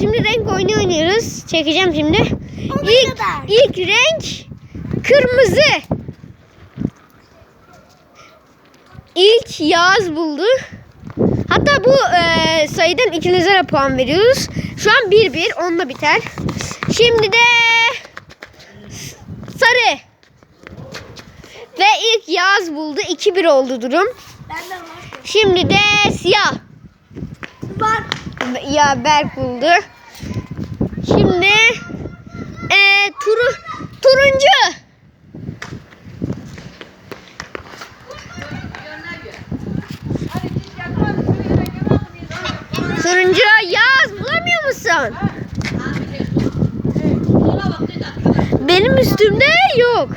Şimdi renk oyunu oynuyoruz. Çekeceğim şimdi. Ona İlk, kadar. ilk renk kırmızı. İlk Yağız buldu. Hatta bu e, sayıdan ikinize de puan veriyoruz. Şu an 1-1. Onunla biter. Şimdi de sarı. Ve ilk Yağız buldu. 2-1 oldu durum. Şimdi de siyah. Ya Berk buldu. Şimdi e, turu, turuncu. Turuncu yaz bulamıyor musun? Benim üstümde yok.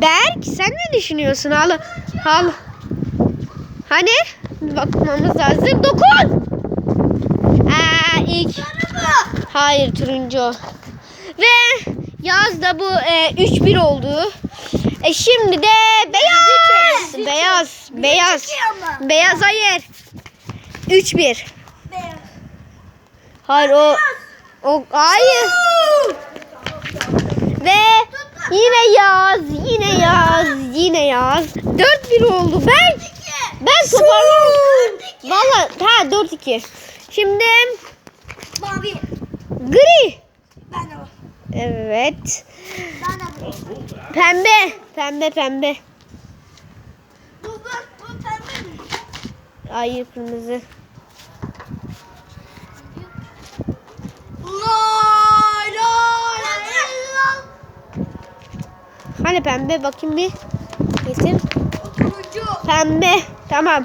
Berk sen ne düşünüyorsun? Al. Al. Hani? Bakmamız lazım. Dokun. İlk. Hayır turuncu. Ve yaz da bu e, 3-1 oldu. E şimdi de beyaz. bizi Beyaz. Beyaz. Beyaz hayır. 3-1. Beyaz. Hayır o o hayır. Ve yine yaz, yine yaz, yine yaz. 4-1 oldu. Ben ben toparlamam. Valla ha 4-2. Şimdi Mavi. gri. Ben de var. Evet. Ben de var. Pembe. Pembe pembe. Bu bak bu pembe mi? Hayır kırmızı. Lay lay lay. Hani pembe bakayım bir. Getir. Pembe. Tamam.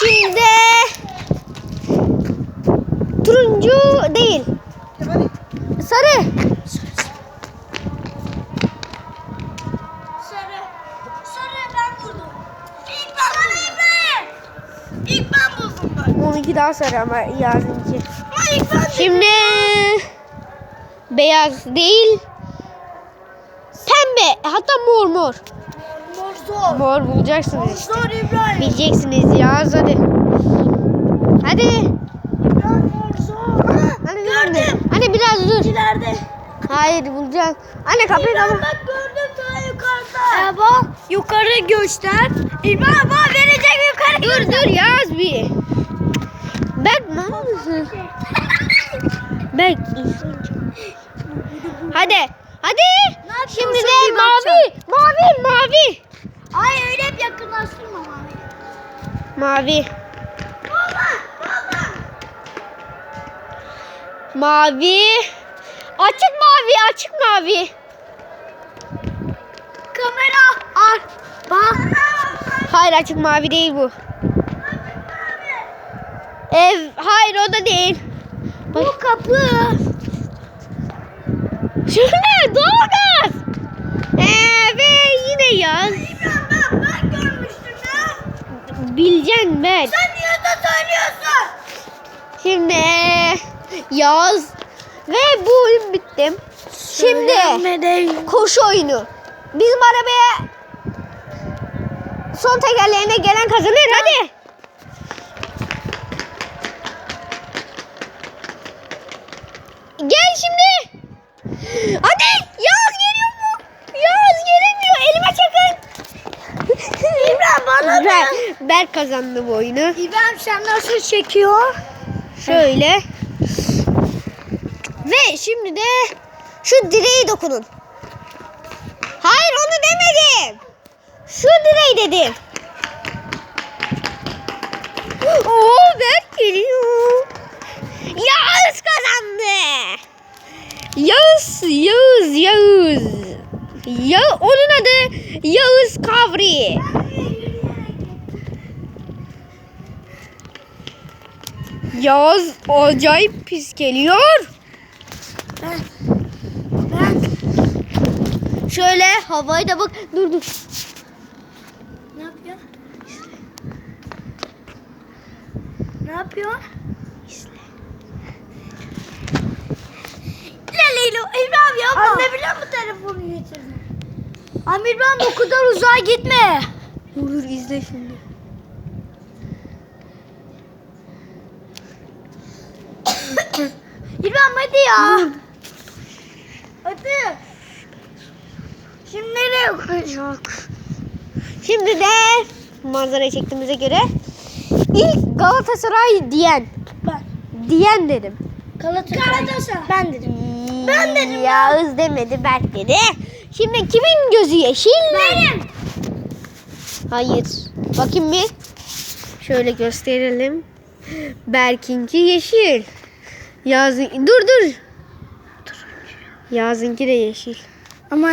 Şimdi turuncu değil. Sarı. Sarı. Sarı ben buldum. İlk ben Sarı İbrahim. İlk ben buldum ben. Onunki daha sarı ama yazınki. Şimdi beyaz değil. Pembe. Hatta mor mor. Mor zor. Mor bulacaksınız Mor işte. zor İbrahim. Bileceksiniz yaz hadi. Hadi. İbrahim mor zor. Aha, Hadi biraz dur. İleride. Hayır bulacaksın. Anne kapıyı kapat. bak gördüm daha yukarıda. Bak yukarı göster. İbrahim bak verecek yukarı Dur dur yaz bir. Berk mal mısın? Berk Hadi. Hadi. yapıyorsun? Şimdi de Bir mavi. Mavi mavi. Ay öyle hep yakınlaştırma mavi. Mavi. Baba baba. Mavi. Açık mavi, açık mavi. Kamera al. Bak. Hayır açık mavi değil bu. Ev, hayır o da değil. Bu kapı. Şöyle doğalgaz. Ee, ve yine yaz. İbrahim ben, ben görmüştüm ya. Bileceksin ben. Sen niye de söylüyorsun? Şimdi yaz. Ve bu oyun bitti. Şimdi koşu oyunu. Bizim arabaya son tekerleğine gelen kazanır. Hadi. Gel şimdi. Hadi. Yaz geliyor mu? Yaz gelemiyor. Elime çakın. İbrahim bana da. Berk kazandı bu oyunu. İbrahim sen nasıl çekiyor? Şöyle. Şimdi de şu direği dokunun. Hayır onu demedim. Şu direği dedim. Oo Berk geliyor. Yağız kazandı. Yağız, Yağız, Yağız. Ya, onun adı Yağız Kavri. Yağız acayip pis geliyor. Ben. Ben. Şöyle havayı da bak. Dur dur. Ne yapıyor? Ne yapıyor? Leleylo İbrahim yapma. Anne biliyor mu telefonu getirdi? Amir İbrahim o kadar uzağa gitme. Dur dur izle şimdi. İrem hadi ya. Hadi. Şimdi nereye koyacak? Şimdi de manzarayı çektiğimize göre ilk Galatasaray diyen. Ben. Diyen dedim. Galatasaray. Ben dedim. Ben dedim ya. Yağız demedi Berk dedi. Şimdi kimin gözü yeşil? Benim. Hayır. Bakayım bir. Şöyle gösterelim. Berk'inki yeşil. Yazın dur dur. Yazınki de yeşil. Ama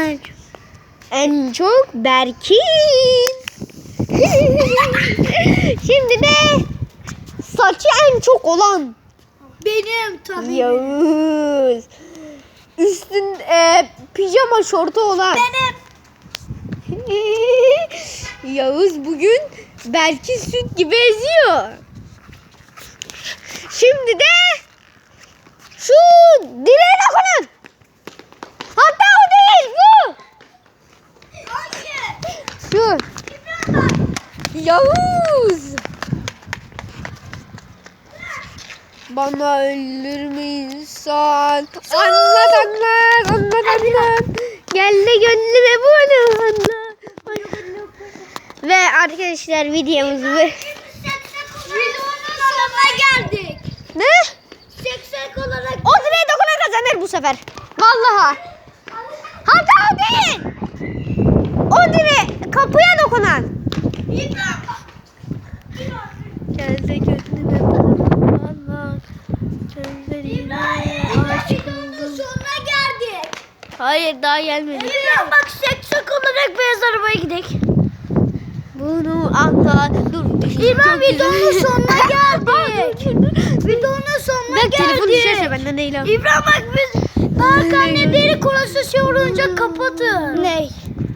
En çok Berk'in. Şimdi de saçı en çok olan benim tabii. Yağız. Üstün e, pijama şortu olan. Benim. Yağız bugün belki süt gibi eziyor. Şimdi de şu direğe dokunun. Hatta o değil bu. Hangi? Şu. Yavuz. Bana ölür mü insan? Anlat anlat anlat anlat. Gel de gönlüme bunu anlat. Ve arkadaşlar videomuz bu. Videonun sonuna geldik. Ne? Seksek olarak. O direğe dokunan kazanır bu sefer. Vallahi. Hatta o değil. O direğe kapıya dokunan. Gelse gönlüme anlat. Gözlerine Videonun sonuna geldik. Hayır daha gelmedi. İbrahim bak seksek olarak beyaz arabaya gidelim. Bunu anla. Dur. İbrahim videonun sonuna geldik. videonun sonuna Bak telefon geldik. düşerse benden abi. İbrahim bak biz Bak annemleri konuşuyor oyuncak kapatın. Ne?